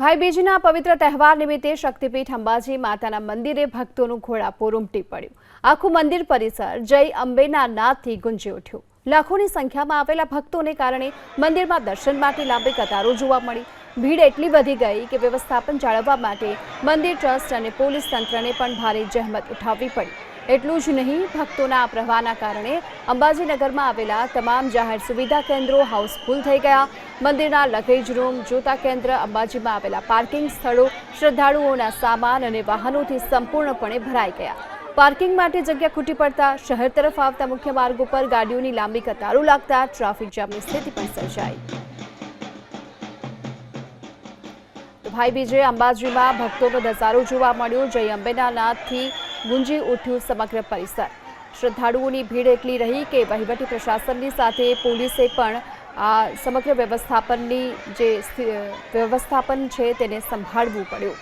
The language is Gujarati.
ભાઈબીજના પવિત્ર તહેવાર નિમિત્તે શક્તિપીઠ અંબાજી માતાના મંદિરે ભક્તોનું ઘોડાપૂર ઉમટી પડ્યું. આખું મંદિર પરિસર જય અંબેના નાદથી ગુંજી ઉઠ્યું. લાખોની સંખ્યામાં આવેલા ભક્તોને કારણે મંદિરમાં દર્શન માટે લાંબી કતારો જોવા મળી. ભીડ એટલી વધી ગઈ કે વ્યવસ્થાપન જાળવવા માટે મંદિર ટ્રસ્ટ અને પોલીસ તંત્રને પણ ભારે જહેમત ઉઠાવવી પડી. એટલું જ નહીં, ભક્તોના આ પ્રવાહના કારણે અંબાજીનગરમાં આવેલા તમામ જાહેર સુવિધા કેન્દ્રો હાઉસફુલ થઈ ગયા. મંદિરના લગેજ રૂમ જોતા કેન્દ્ર, અંબાજીમાં આવેલા પાર્કિંગ સ્થળો, શ્રદ્ધાળુઓના સામાન અને વાહનોથી સંપૂર્ણપણે ભરાઈ ગયા. પાર્કિંગ માટે જગ્યા ખૂટી પડતા શહેર તરફ આવતા મુખ્ય માર્ગ ઉપર ગાડીઓની લાંબી કતારો લાગતા ટ્રાફિક જામની સ્થિતિ પણ સર્જાઈ. તો ભાઈ બીજે અંબાજીમાં ભક્તોનો ધસારો જોવા મળ્યો. જય અંબેના નાદથી ગુંજી ઉઠ્યું સમગ્ર પરિસર. શ્રદ્ધાળુઓની ભીડ એટલી રહી કે વહીવટી પ્રશાસનની સાથે પોલીસે પણ આ સમગ્ર વ્યવસ્થાપનની જે વ્યવસ્થાપન છે તેને સંભાળવું પડ્યું.